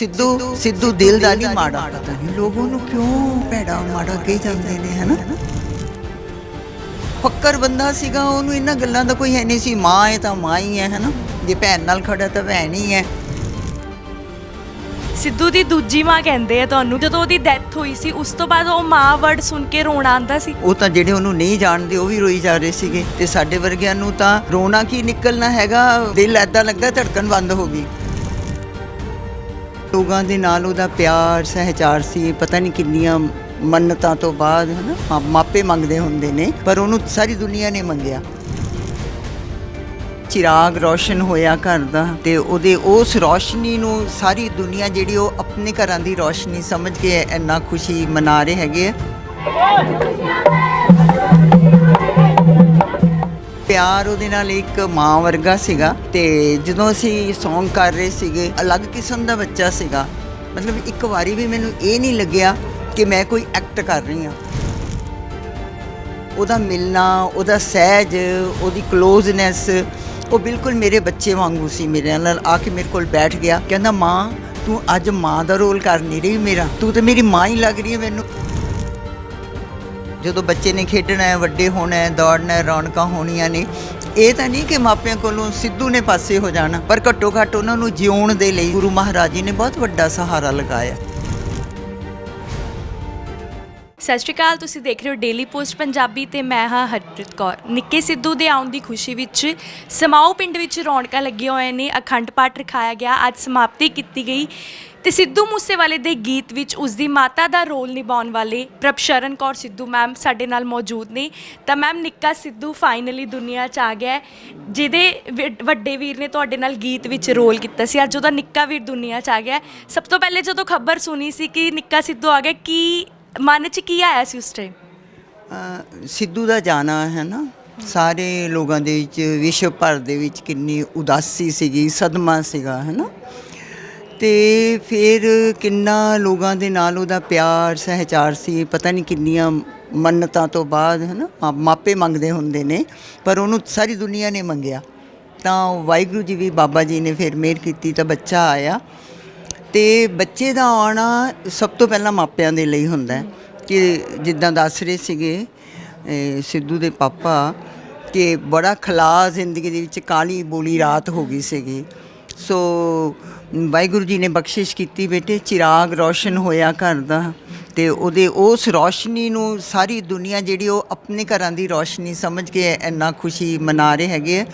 ਸਿੱਧੂ ਸਿੱਧੂ ਦਿਲ ਦਾ ਨਹੀਂ ਮਾੜਾ। ਪਤਾ ਨਹੀਂ ਲੋਗੋਂ ਨੂੰ ਕਿਉਂ ਭੈੜਾ ਮਾੜਾ ਕਹੀ ਜਾਂਦੇ ਨੇ ਹਨਾ? ਫੱਕਰ ਬੰਦਾ ਸੀਗਾ ਉਹਨੂੰ ਇਹਨਾਂ ਗੱਲਾਂ ਦਾ ਕੋਈ ਹੈ ਨਹੀਂ ਸੀ ਮਾਂ ਹੈ ਤਾਂ ਮਾਂ ਹੀ ਹੈ ਹਨਾ? ਜੇ ਭੈਣ ਨਾਲ ਖੜਾ ਤਾਂ ਭੈਣ ਹੀ ਹੈ। ਸਿੱਧੂ ਦੀ ਦੂਜੀ ਮਾਂ ਕਹਿੰਦੇ ਆ ਤੁਹਾਨੂੰ ਜਦੋਂ ਉਹਦੀ ਡੈਥ ਹੋਈ ਸੀ ਉਸ ਤੋਂ ਬਾਅਦ ਉਹ ਮਾਂ ਵਰਡ ਸੁਣ ਕੇ ਰੋਣਾ ਆਂਦਾ ਸੀ। ਉਹ ਤਾਂ ਜਿਹੜੇ ਉਹਨੂੰ ਨਹੀਂ ਜਾਣਦੇ ਉਹ ਵੀ ਰੋਈ ਜਾ ਰਹੇ ਸੀਗੇ। ਤੇ ਸਾਡੇ ਵਰਗਿਆਂ ਨੂੰ ਤਾਂ ਰੋਣਾ ਕੀ ਨਿਕਲਣਾ ਹੈਗਾ? ਦਿਲ ਐਦਾਂ ਲੱਗਦਾ ਧੜਕਣ ਬੰਦ ਹੋ ਗਈ। ਲੋਕਾਂ ਦੇ ਨਾਲ ਉਹਦਾ ਪਿਆਰ, ਸਹਿਚਾਰ ਸੀ, ਪਤਾ ਨਹੀਂ ਕਿੰਨੀਆਂ ਮੰਨਤਾਂ ਤੋਂ ਬਾਅਦ, ਹਨਾ, ਮਾ- ਮਾਪੇ ਮੰਗਦੇ ਹੁੰਦੇ ਨੇ, ਪਰ ਉਹਨੂੰ ਸਾਰੀ ਦੁਨੀਆ ਨੇ ਮੰਗਿਆ। ਚਿਰਾਗ ਰੋਸ਼ਨ ਹੋਇਆ ਘਰ ਦਾ ਤੇ ਉਹਦੇ ਉਸ ਰੋਸ਼ਨੀ ਨੂੰ ਸਾਰੀ ਦੁਨੀਆ ਜਿਹੜੀ ਉਹ ਆਪਣੇ ਘਰਾਂ ਦੀ ਰੋਸ਼ਨੀ ਸਮਝ ਕੇ ਇੰਨਾ ਖੁਸ਼ੀ ਮਨਾ ਰਹੇ ਹੈਗੇ ਆ। ਪਿਆਰ ਉਹਦੇ ਨਾਲ ਇੱਕ ਮਾਂ ਵਰਗਾ ਸੀਗਾ ਤੇ ਜਦੋਂ ਅਸੀਂ Song ਕਰ ਰਹੇ ਸੀਗੇ, ਅਲੱਗ ਕਿਸਮ ਦਾ ਬੱਚਾ ਸੀਗਾ। ਮਤਲਬ ਇੱਕ ਵਾਰੀ ਵੀ ਮੈਨੂੰ ਇਹ ਨਹੀਂ ਲੱਗਿਆ ਕਿ ਮੈਂ ਕੋਈ ਐਕਟ ਕਰ ਰਹੀ ਹਾਂ। ਉਹਦਾ ਮਿਲਣਾ, ਉਹਦਾ ਸਹਿਜ, ਉਹਦੀ ক্লোਜ਼ਨੈਸ ਉਹ ਬਿਲਕੁਲ ਮੇਰੇ ਬੱਚੇ ਵਾਂਗੂ ਸੀ ਮੇਰੇ ਨਾਲ, ਆ ਕੇ ਮੇਰੇ ਕੋਲ ਬੈਠ ਗਿਆ। ਕਹਿੰਦਾ, ਮਾਂ, ਤੂੰ ਅੱਜ ਮਾਂ ਦਾ ਰੋਲ ਕਰ ਨਹੀਂ ਰਹੀ ਮੇਰਾ। ਤੂੰ ਤੇ ਮੇਰੀ ਮਾਂ ਹੀ ਲੱਗ ਰਹੀ ਹੈ ਮੈਨੂੰ। ਜਦੋਂ ਬੱਚੇ ਨੇ ਖੇਡਣਾ ਹੈ, ਵੱਡੇ ਹੋਣਾ ਹੈ, ਦੌੜਨਾ ਹੈ, ਰੌਣਕਾਂ ਹੋਣੀਆਂ ਨੇ, ਇਹ ਤਾਂ ਨਹੀਂ ਕਿ ਮਾਪਿਆਂ ਕੋਲੋਂ ਸਿੱਧੂ ਨੇ ਪਾਸੇ ਹੋ ਜਾਣਾ, ਪਰ ਘੱਟੋ ਘੱਟ ਉਹਨਾਂ ਨੂੰ ਜਿਉਣ ਦੇ ਲਈ ਗੁਰੂ ਮਹਾਰਾਜ ਜੀ ਨੇ ਬਹੁਤ ਵੱਡਾ ਸਹਾਰਾ ਲਗਾਇਆ। ਸਤਿ ਸ਼੍ਰੀ ਅਕਾਲ ਤੁਸੀਂ ਦੇਖ ਰਹੇ ਹੋ ਡੇਲੀ ਪੋਸਟ ਪੰਜਾਬੀ ਤੇ ਮੈਂ ਹਾਂ ਹਰਪ੍ਰੀਤ ਕੌਰ ਨਿੱਕੇ ਸਿੱਧੂ ਦੇ ਆਉਣ ਦੀ ਖੁਸ਼ੀ ਵਿੱਚ ਸਮਾਓ ਪਿੰਡ ਵਿੱਚ ਰੌਣਕਾਂ ਲੱਗੀਆਂ ਹੋਏ ਨੇ ਅਖੰਡ ਪਾਠ ਰਖਾਇਆ ਗਿਆ ਅੱਜ ਸਮਾਪਤੀ ਕੀਤੀ ਗਈ ਤੇ ਸਿੱਧੂ ਮੂਸੇਵਾਲੇ ਦੇ ਗੀਤ ਵਿੱਚ ਉਸ ਦੀ ਮਾਤਾ ਦਾ ਰੋਲ ਨਿਭਾਉਣ ਵਾਲੇ ਪ੍ਰਭਸ਼ਰਨ ਕੌਰ ਸਿੱਧੂ ਮੈਮ ਸਾਡੇ ਨਾਲ ਮੌਜੂਦ ਨੇ ਤਾਂ ਮੈਮ ਨਿੱਕਾ ਸਿੱਧੂ ਫਾਈਨਲੀ ਦੁਨੀਆ 'ਚ ਆ ਗਿਆ ਹੈ, ਜਿਹਦੇ ਵਿ- ਵੱਡੇ ਵੀਰ ਨੇ ਤੁਹਾਡੇ ਨਾਲ ਗੀਤ ਵਿੱਚ ਰੋਲ ਕੀਤਾ ਸੀ ਅੱਜ ਉਹਦਾ ਨਿੱਕਾ ਵੀਰ ਦੁਨੀਆ 'ਚ ਆ ਗਿਆ ਹੈ। ਸਭ ਤੋਂ ਪਹਿਲੇ ਜਦੋਂ ਖਬਰ ਸੁਣੀ ਸੀ ਕਿ ਨਿੱਕਾ ਸਿੱਧੂ ਆ ਗਿਆ ਕੀ ਮਨ 'ਚ ਕੀ ਆਇਆ ਸੀ ਉਸ ਟਾਈਮ ਅ, ਸਿੱਧੂ ਦਾ ਜਾਣਾ ਹੈ ਨਾ ਸਾਰੇ ਲੋਕਾਂ ਦੇ ਵਿੱਚ ਵਿਸ਼ਵ ਭਰ ਦੇ ਵਿੱਚ ਕਿੰਨੀ ਉਦਾਸੀ ਸੀਗੀ ਸਦਮਾ ਸੀਗਾ ਹੈ ਨਾ? ਤੇ ਫਿਰ ਕਿੰਨਾ ਲੋਕਾਂ ਦੇ ਨਾਲ ਉਹਦਾ ਪਿਆਰ ਸਹਿਚਾਰ ਸੀ ਪਤਾ ਨਹੀਂ ਕਿੰਨੀਆਂ ਮੰਨਤਾਂ ਤੋਂ ਬਾਅਦ ਹੈ ਨਾ? ਮਾ- ਮਾਪੇ ਮੰਗਦੇ ਹੁੰਦੇ ਨੇ ਪਰ ਉਹਨੂੰ ਸਾਰੀ ਦੁਨੀਆ ਨੇ ਮੰਗਿਆ। ਤਾਂ ਵਾਹਿਗੁਰੂ ਜੀ ਵੀ ਬਾਬਾ ਜੀ ਨੇ ਫਿਰ ਮਿਹਰ ਕੀਤੀ ਤਾਂ ਬੱਚਾ ਆਇਆ। ਤੇ ਬੱਚੇ ਦਾ ਆਉਣਾ ਸਭ ਤੋਂ ਪਹਿਲਾਂ ਮਾਪਿਆਂ ਦੇ ਲਈ ਹੁੰਦਾ ਹੈ ਕਿ ਜਿੱਦਾਂ ਦੱਸ ਰਹੇ ਸੀਗੇ ਸਿੱਧੂ ਦੇ ਪਾਪਾ ਕਿ ਬੜਾ ਖਲਾ ਜ਼ਿੰਦਗੀ ਦੇ ਵਿੱਚ ਕਾਲੀ ਬੋਲੀ ਰਾਤ ਹੋ ਗਈ ਸੀਗੀ। ਸੋ ਵਾਹਿਗੁਰੂ ਜੀ ਨੇ ਬਖਸ਼ਿਸ਼ ਕੀਤੀ ਬੇਟੇ, ਚਿਰਾਗ ਰੋਸ਼ਨ ਹੋਇਆ ਘਰ ਦਾ ਤੇ ਉਹਦੇ ਉਸ ਰੋਸ਼ਨੀ ਨੂੰ ਸਾਰੀ ਦੁਨੀਆ ਜਿਹੜੀ ਉਹ ਆਪਣੇ ਘਰਾਂ ਦੀ ਰੋਸ਼ਨੀ ਸਮਝ ਕੇ ਇੰਨਾ ਖੁਸ਼ੀ ਮਨਾ ਰਹੇ ਹੈਗੇ ਆ।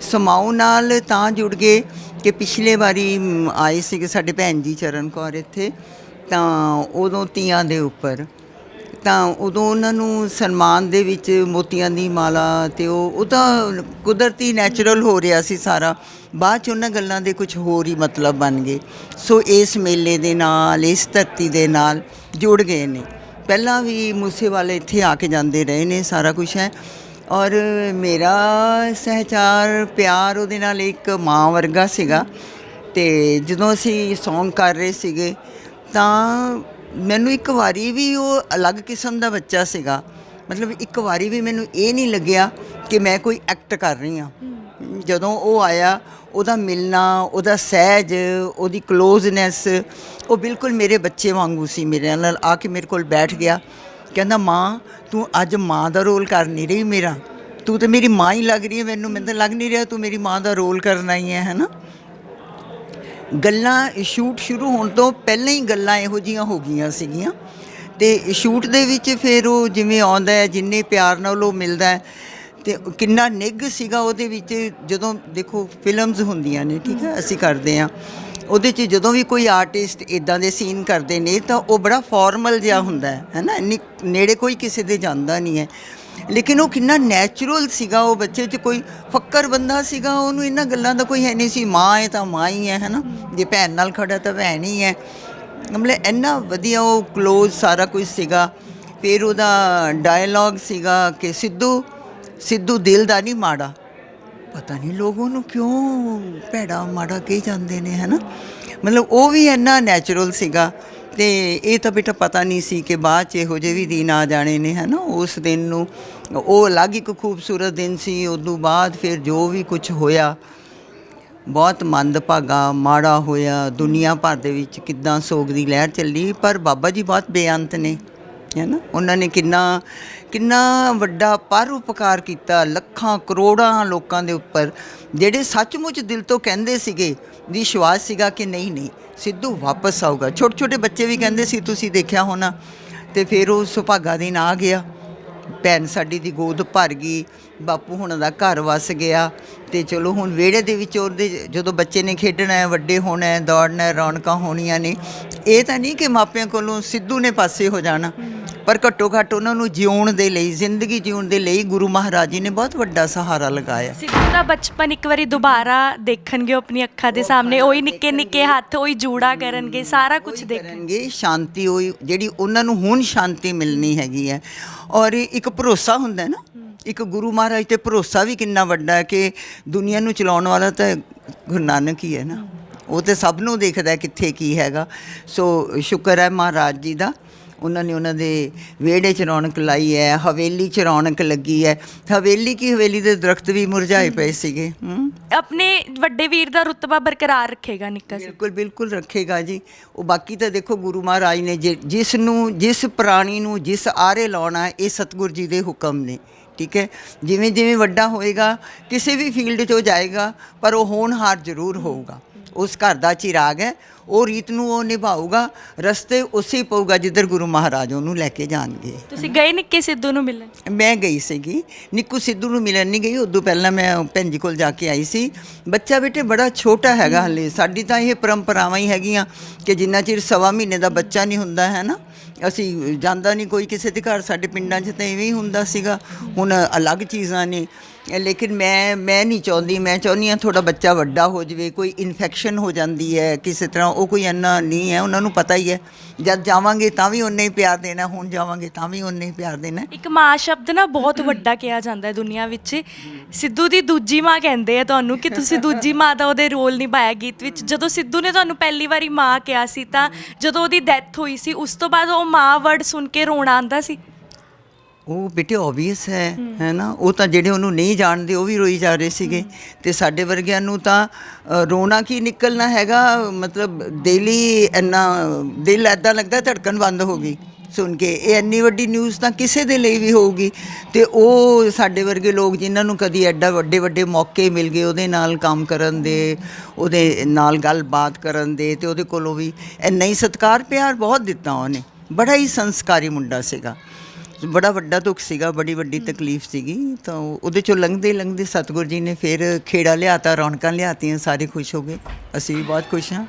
ਸਮਾਉ ਨਾਲ ਤਾਂ ਜੁੜ ਗਏ। ਕਿ ਪਿਛਲੇ ਵਾਰੀ ਆਏ ਸੀਗੇ ਸਾਡੇ ਭੈਣ ਜੀ ਚਰਨ ਕੌਰ ਇੱਥੇ, ਤਾਂ ਉਦੋਂ ਤੀਆਂ ਦੇ ਉੱਪਰ। ਤਾਂ ਉਦੋਂ ਉਹਨਾਂ ਨੂੰ ਸਨਮਾਨ ਦੇ ਵਿੱਚ ਮੋਤੀਆਂ ਦੀ ਮਾਲਾ ਤੇ ਉਹ ਉਹ ਤਾਂ ਕੁਦਰਤੀ ਨੈਚੁਰਲ ਹੋ ਰਿਹਾ ਸੀ ਸਾਰਾ। ਬਾਅਦ ਚ ਉਹਨਾਂ ਗੱਲਾਂ ਦੇ ਕੁਝ ਹੋਰ ਹੀ ਮਤਲਬ ਬਣ ਗਏ। ਸੋ ਇਸ ਮੇਲੇ ਦੇ ਨਾਲ, ਇਸ ਧਰਤੀ ਦੇ ਨਾਲ ਜੁੜ ਗਏ ਨੇ। ਪਹਿਲਾਂ ਵੀ ਮੂਸੇ ਵਾਲੇ ਇੱਥੇ ਆ ਕੇ ਜਾਂਦੇ ਰਹੇ ਨੇ, ਸਾਰਾ ਕੁਝ ਹੈ। ਔਰ ਮੇਰਾ ਸਹਿਚਾਰ, ਪਿਆਰ ਉਹਦੇ ਨਾਲ ਇੱਕ ਮਾਂ ਵਰਗਾ ਸੀਗਾ ਤੇ ਜਦੋਂ ਅਸੀਂ ਸੌਂਗ ਕਰ ਰਹੇ ਸੀਗੇ ਤਾਂ ਮੈਨੂੰ ਇੱਕ ਵਾਰੀ ਵੀ ਉਹ ਅਲੱਗ ਕਿਸਮ ਦਾ ਬੱਚਾ ਸੀਗਾ। ਮਤਲਬ ਇੱਕ ਵਾਰੀ ਵੀ ਮੈਨੂੰ ਇਹ ਨਹੀਂ ਲੱਗਿਆ ਕਿ ਮੈਂ ਕੋਈ ਐਕਟ ਕਰ ਰਹੀ ਹਾਂ। ਜਦੋਂ ਉਹ ਆਇਆ, ਉਹਦਾ ਮਿਲਣਾ, ਉਹਦਾ ਸਹਿਜ, ਉਹਦੀ ক্লোਜ਼ਨੈਸ ਉਹ ਬਿਲਕੁਲ ਮੇਰੇ ਬੱਚੇ ਵਾਂਗੂ ਸੀ ਮੇਰੇ ਨਾਲ, ਆ ਕੇ ਮੇਰੇ ਕੋਲ ਬੈਠ ਗਿਆ। ਕਹਿੰਦਾ, ਮਾਂ, ਤੂੰ ਅੱਜ ਮਾਂ ਦਾ ਰੋਲ ਕਰ ਨਹੀਂ ਰਹੀ ਮੇਰਾ। ਤੂੰ ਤੇ ਮੇਰੀ ਮਾਂ ਹੀ ਲੱਗ ਰਹੀ ਹੈ ਮੈਨੂੰ। ਮੈਨੂੰ ਤਾਂ ਲੱਗ ਨਹੀਂ ਰਿਹਾ ਤੂੰ ਮੇਰੀ ਮਾਂ ਦਾ ਰੋਲ ਕਰਨਾ ਹੀ ਹੈ, ਹੈਨਾ? ਗੱਲਾਂ ਸ਼ੂਟ ਸ਼ੁਰੂ ਹੋਣ ਤੋਂ ਪਹਿਲਾਂ ਹੀ ਗੱਲਾਂ ਇਹੋ ਜੀਆਂ ਹੋ ਗਈਆਂ ਸੀਗੀਆਂ। ਤੇ ਸ਼ੂਟ ਦੇ ਵਿੱਚ ਫਿਰ ਉਹ ਜਿਵੇਂ ਆਉਂਦਾ ਹੈ, ਜਿੰਨੇ ਪਿਆਰ ਨਾਲ ਉਹ ਮਿਲਦਾ ਹੈ, ਤੇ ਕਿੰਨਾ ਨਿੱਘ ਸੀਗਾ ਉਹਦੇ ਵਿੱਚ। ਜਦੋਂ ਦੇਖੋ, ਫਿਲਮਸ ਹੁੰਦੀਆਂ ਨੇ, ਠੀਕ ਹੈ, ਅਸੀਂ ਕਰਦੇ ਆ ਉਹਦੇ 'ਚ ਜਦੋਂ ਵੀ ਕੋਈ ਆਰਟਿਸਟ ਇਦਾਂ ਦੇ ਸੀਨ ਕਰਦੇ ਨੇ ਤਾਂ ਉਹ ਬੜਾ ਫਾਰਮਲ ਜਿਹਾ ਹੁੰਦਾ ਹੈ ਹੈਨਾ ਇੰਨੀ ਨੇੜੇ ਕੋਈ ਕਿਸੇ ਦੇ ਜਾਂਦਾ ਨਹੀਂ ਹੈ। ਲੇਕਿਨ ਉਹ ਕਿੰਨਾ ਨੈਚੁਰਲ ਸੀਗਾ ਉਹ ਬੱਚੇ 'ਚ, ਕੋਈ ਫੱਕਰ ਬੰਦਾ ਸੀਗਾ, ਉਹਨੂੰ ਇਹਨਾਂ ਗੱਲਾਂ ਦਾ ਕੋਈ ਹੈ ਨਹੀਂ ਸੀ, ਮਾਂ ਹੈ ਤਾਂ ਮਾਂ ਹੀ ਹੈ ਹੈਨਾ ਜੇ ਭੈਣ ਨਾਲ ਖੜਾ ਤਾਂ ਭੈਣ ਹੀ ਹੈ। ਮਤਲਬ ਇੰਨਾ ਵਧੀਆ ਉਹ ক্লোਜ਼ ਸਾਰਾ ਕੁਝ ਸੀਗਾ। ਫਿਰ ਉਹਦਾ ਡਾਇਲੌਗ ਸੀਗਾ ਕਿ ਸਿੱਧੂ ਸਿੱਧੂ ਦਿਲ ਦਾ ਨਹੀਂ ਮਾੜਾ। ਪਤਾ ਨਹੀਂ ਲੋਗੋਂ ਨੂੰ ਕਿਉਂ ਭੈੜਾ ਮਾੜਾ ਕਹੀ ਜਾਂਦੇ ਨੇ, ਹਨਾ? ਮਤਲਬ ਉਹ ਵੀ ਇੰਨਾ ਨੈਚੁਰਲ ਸੀਗਾ ਤੇ ਇਹ ਤਾਂ ਬੇਟਾ ਪਤਾ ਨਹੀਂ ਸੀ ਕਿ ਬਾਅਦ ਚ ਇਹੋ ਜਿਹੇ ਵੀ ਦਿਨ ਆ ਜਾਣੇ ਨੇ, ਹਨਾ? ਉਸ ਦਿਨ ਨੂੰ ਉਹ ਅਲੱਗ ਇੱਕ ਖੂਬਸੂਰਤ ਦਿਨ ਸੀ, ਉਦੋਂ ਬਾਅਦ ਫਿਰ ਜੋ ਵੀ ਕੁਝ ਹੋਇਆ, ਬਹੁਤ ਮੰਦਭਾਗਾ ਮਾੜਾ ਹੋਇਆ, ਦੁਨੀਆ ਭਰ ਦੇ ਵਿੱਚ ਕਿੱਦਾਂ ਸੋਗ ਦੀ ਲਹਿਰ ਚੱਲੀ, ਪਰ ਬਾਬਾ ਜੀ ਬਹੁਤ ਬੇਅੰਤ ਨੇ ਹੈ ਨਾ ਉਹਨਾਂ ਨੇ ਕਿੰਨਾ ਕਿੰਨਾ ਵੱਡਾ ਪਰ ਉਪਕਾਰ ਕੀਤਾ ਲੱਖਾਂ ਕਰੋੜਾਂ ਲੋਕਾਂ ਦੇ ਉੱਪਰ, ਜਿਹੜੇ ਸੱਚਮੁੱਚ ਦਿਲ ਤੋਂ ਕਹਿੰਦੇ ਸੀਗੇ, ਵਿਸ਼ਵਾਸ ਸੀਗਾ ਕਿ ਨਹੀਂ ਨਹੀਂ, ਸਿੱਧੂ ਵਾਪਸ ਆਊਗਾ। ਛੋਟੇ ਛੋਟੇ ਬੱਚੇ ਵੀ ਕਹਿੰਦੇ ਸੀ, ਤੁਸੀਂ ਦੇਖਿਆ ਹੋਣਾ। ਤੇ ਫਿਰ ਉਹ ਸੁਭਾਗਾ ਦਿਨ ਆ ਗਿਆ। ਭੈਣ ਸਾਡੀ ਦੀ ਗੋਦ ਭਰ ਗਈ, ਬਾਪੂ ਹੁਣਾਂ ਦਾ ਘਰ ਵਸ ਗਿਆ। ਤੇ ਚਲੋ ਹੁਣ ਵਿਹੜੇ ਦੇ ਵਿੱਚ ਉਹਦੇ ਜਦੋਂ ਬੱਚੇ ਨੇ ਖੇਡਣਾ ਹੈ, ਵੱਡੇ ਹੋਣਾ ਹੈ, ਦੌੜਨਾ ਹੈ, ਰੌਣਕਾਂ ਹੋਣੀਆਂ ਨੇ, ਇਹ ਤਾਂ ਨਹੀਂ ਕਿ ਮਾਪਿਆਂ ਕੋਲੋਂ ਸਿੱਧੂ ਨੇ ਪਾਸੇ ਹੋ ਜਾਣਾ। ਪਰ ਘੱਟੋ ਘੱਟ ਉਹਨਾਂ ਨੂੰ ਜਿਉਣ ਦੇ ਲਈ ਜ਼ਿੰਦਗੀ ਜਿਉਣ ਦੇ ਲਈ ਗੁਰੂ ਮਹਾਰਾਜ ਜੀ ਨੇ ਬਹੁਤ ਵੱਡਾ ਸਹਾਰਾ ਲਗਾਇਆ। ਸਿੱਧੂ ਦਾ ਬਚਪਨ ਇੱਕ ਵਾਰੀ ਦੁਬਾਰਾ ਦੇਖਣਗੇ ਆਪਣੀ ਅੱਖਾਂ ਦੇ ਸਾਹਮਣੇ ਉਹੀ ਨਿੱਕੇ ਨਿੱਕੇ ਹੱਥ ਉਹੀ ਜੂੜਾ ਕਰਨਗੇ ਸਾਰਾ ਕੁਝ ਦੇਖ ਕਰਨਗੇ ਸ਼ਾਂਤੀ ਹੋਈ ਜਿਹੜੀ ਉਹਨਾਂ ਨੂੰ ਹੁਣ ਸ਼ਾਂਤੀ ਮਿਲਣੀ ਹੈਗੀ ਹੈ। ਔਰ ਇੱਕ ਭਰੋਸਾ ਹੁੰਦਾ ਹੈ ਨਾ ਇੱਕ ਗੁਰੂ ਮਹਾਰਾਜ ਤੇ ਭਰੋਸਾ ਵੀ ਕਿੰਨਾ ਵੱਡਾ ਹੈ ਕਿ ਦੁਨੀਆ ਨੂੰ ਚਲਾਉਣ ਵਾਲਾ ਤਾਂ ਗੁਰੂ ਨਾਨਕ ਹੀ ਹੈ ਨਾ। ਉਹ ਤੇ ਸਭ ਨੂੰ ਦੇਖਦਾ ਕਿੱਥੇ ਕੀ ਹੈਗਾ। ਸੋ ਸ਼ੁਕਰ ਹੈ ਮਹਾਰਾਜ ਜੀ ਦਾ। ਉਹਨਾਂ ਨੇ ਉਹਨਾਂ ਦੇ ਵਿਹੜੇ 'ਚ ਰੌਣਕ ਲਾਈ ਹੈ ਹਵੇਲੀ 'ਚ ਰੌਣਕ ਲੱਗੀ ਹੈ। ਹਵੇਲੀ ਕੀ ਹਵੇਲੀ ਦੇ ਦਰਖਤ ਵੀ ਮੁਰਝਾਏ ਪਏ ਸੀਗੇ ਹੂੰ। ਆਪਣੇ ਵੱਡੇ ਵੀਰ ਦਾ ਰੁਤਬਾ ਬਰਕਰਾਰ ਰੱਖੇਗਾ ਨਿੱਕਾ ਸਿੰਘ ਬਿਲਕੁਲ ਬਿਲਕੁਲ ਰੱਖੇਗਾ ਜੀ। ਉਹ ਬਾਕੀ ਤਾਂ ਦੇਖੋ ਗੁਰੂ ਮਹਾਰਾਜ ਨੇ ਜਿਸ ਨੂੰ ਜਿਸ ਪ੍ਰਾਣੀ ਨੂੰ ਜਿਸ ਆਰੇ ਲਾਉਣਾ ਇਹ ਸਤਿਗੁਰ ਜੀ ਦੇ ਹੁਕਮ ਨੇ ਠੀਕ ਹੈ। ਜਿਵੇਂ ਜਿਵੇਂ ਵੱਡਾ ਹੋਏਗਾ ਕਿਸੇ ਵੀ ਫੀਲਡ 'ਚ ਉਹ ਜਾਏਗਾ ਪਰ ਉਹ ਹੋਣਹਾਰ ਜ਼ਰੂਰ ਹੋਊਗਾ। ਉਸ ਘਰ ਦਾ ਚਿਰਾਗ ਹੈ ਉਹ ਰੀਤ ਨੂੰ ਉਹ ਨਿਭਾਊਗਾ ਰਸਤੇ ਉਸੇ ਪਊਗਾ ਜਿੱਧਰ ਗੁਰੂ ਮਹਾਰਾਜ ਉਹਨੂੰ ਲੈ ਕੇ ਜਾਣਗੇ। ਤੁਸੀਂ ਗਏ ਨਿੱਕੇ ਸਿੱਧੂ ਨੂੰ ਮਿਲਣ? ਮੈਂ ਗਈ ਸੀਗੀ ਨਿੱਕੂ ਸਿੱਧੂ ਨੂੰ ਮਿਲਣ ਨਹੀਂ ਗਈ ਉਦੋਂ ਪਹਿਲਾਂ ਮੈਂ ਭੈਣ ਜੀ ਕੋਲ ਜਾ ਕੇ ਆਈ ਸੀ। ਬੱਚਾ ਬੇਟੇ ਬੜਾ ਛੋਟਾ ਹੈਗਾ ਹਲੇ ਸਾਡੀ ਤਾਂ ਇਹ ਪਰੰਪਰਾਵਾਂ ਹੀ ਹੈਗੀਆਂ ਕਿ ਜਿੰਨਾ ਚਿਰ ਸਵਾ ਮਹੀਨੇ ਦਾ ਬੱਚਾ ਨਹੀਂ ਹੁੰਦਾ ਹੈ ਨਾ ਅਸੀਂ ਜਾਂਦਾ ਨਹੀਂ ਕੋਈ ਕਿਸੇ ਦੇ ਘਰ ਸਾਡੇ ਪਿੰਡਾਂ 'ਚ ਤਾਂ ਐਵੇਂ ਹੀ ਹੁੰਦਾ ਸੀਗਾ। ਹੁਣ ਅਲੱਗ ਚੀਜ਼ਾਂ ਨੇ। ਲੇਕਿਨ ਮੈਂ ਮੈਂ ਨਹੀਂ ਚਾਹੁੰਦੀ, ਮੈਂ ਚਾਹੁੰਦੀ ਹਾਂ ਥੋੜਾ ਬੱਚਾ ਵੱਡਾ ਹੋ ਜਾਵੇ, ਕੋਈ ਇਨਫੈਕਸ਼ਨ ਹੋ ਜਾਂਦੀ ਹੈ, ਕਿਸੇ ਤਰ੍ਹਾਂ, ਉਹ ਕੋਈ ਇੰਨਾ ਨਹੀਂ ਹੈ, ਉਹਨਾਂ ਨੂੰ ਪਤਾ ਹੀ ਹੈ। ਜਦ ਜਾਵਾਂਗੇ ਤਾਂ ਵੀ ਉਨੇ ਹੀ ਪਿਆਰ ਦੇਣਾ, ਹੁਣ ਜਾਵਾਂਗੇ ਤਾਂ ਵੀ ਉਨੇ ਹੀ ਪਿਆਰ ਦੇਣਾ। ਇੱਕ ਮਾਂ ਸ਼ਬਦ ਨਾ ਬਹੁਤ ਵੱਡਾ ਕਿਹਾ ਜਾਂਦਾ ਹੈ ਦੁਨੀਆ ਵਿੱਚ। ਸਿੱਧੂ ਦੀ ਦੂਜੀ ਮਾਂ ਕਹਿੰਦੇ ਆ ਤੁਹਾਨੂੰ ਕਿ ਤੁਸੀਂ ਦੂਜੀ ਮਾਂ ਦਾ ਉਹਦੇ ਰੋਲ ਨਿਭਾਇਆ ਗੀਤ ਵਿੱਚ। ਜਦੋਂ ਸਿੱਧੂ ਨੇ ਤੁਹਾਨੂੰ ਪਹਿਲੀ ਵਾਰੀ ਮਾਂ ਕਿਹਾ ਸੀ ਤਾਂ ਜਦੋਂ ਉਹਦੀ ਡੈਥ ਹੋਈ ਸੀ, ਉਸ ਤੋਂ ਬਾਅਦ ਉਹ ਮਾਂ ਵਰਡ ਸੁਣ ਕੇ ਰੋਣਾ ਆਂਦਾ ਸੀ। ਉਹ ਬੇਟੇ ਓਬਵੀਅਸ ਹੈ ਹੈ। ਨਾ? ਉਹ ਤਾਂ ਜਿਹੜੇ ਉਹਨੂੰ ਨਹੀਂ ਜਾਣਦੇ ਉਹ ਵੀ ਰੋਈ ਜਾ ਰਹੇ ਸੀਗੇ। ਤੇ ਸਾਡੇ ਵਰਗਿਆਂ ਨੂੰ ਤਾਂ ਰੋਣਾ ਕੀ ਨਿਕਲਣਾ ਹੈਗਾ? ਮਤਲਬ ਡੇਲੀ ਇੰਨਾ ਦਿਲ ਐਦਾਂ ਲੱਗਦਾ ਧੜਕਣ ਬੰਦ ਹੋ ਗਈ ਸੁਣ ਕੇ। ਇਹ ਇੰਨੀ ਵੱਡੀ ਨਿਊਜ਼ ਤਾਂ ਕਿਸੇ ਦੇ ਲਈ ਵੀ ਹੋਊਗੀ। ਤੇ ਉਹ ਸਾਡੇ ਵਰਗੇ ਲੋਕ ਜਿਨ੍ਹਾਂ ਨੂੰ ਕਦੀ ਐਡਾ ਵੱਡੇ ਵੱਡੇ ਮੌਕੇ ਮਿਲ ਗਏ ਉਹਦੇ ਨਾਲ ਕੰਮ ਕਰਨ ਦੇ ਉਹਦੇ ਨਾਲ ਗੱਲਬਾਤ ਕਰਨ ਦੇ ਤੇ ਉਹਦੇ ਕੋਲੋਂ ਵੀ ਇੰਨਾ ਹੀ ਸਤਿਕਾਰ ਪਿਆਰ ਬਹੁਤ ਦਿੱਤਾ ਉਹਨੇ। ਬੜਾ ਹੀ ਸੰਸਕਾਰੀ ਮੁੰਡਾ ਸੀਗਾ। ਬੜਾ ਵੱਡਾ ਦੁੱਖ ਸੀਗਾ ਬੜੀ ਵੱਡੀ ਤਕਲੀਫ ਸੀਗੀ। ਤਾਂ ਉਹ- ਉਹਦੇ ਚੋਂ ਲੰਘਦੇ ਲੰਘਦੇ ਸਤਿਗੁਰ ਜੀ ਨੇ ਫਿਰ ਖੇੜਾ ਲਿਆਤਾ ਰੌਣਕਾਂ ਲਿਆਤੀਆਂ ਸਾਰੇ ਖੁਸ਼ ਹੋ ਗਏ। ਅਸੀਂ ਵੀ ਬਹੁਤ ਖੁਸ਼ ਹਾਂ।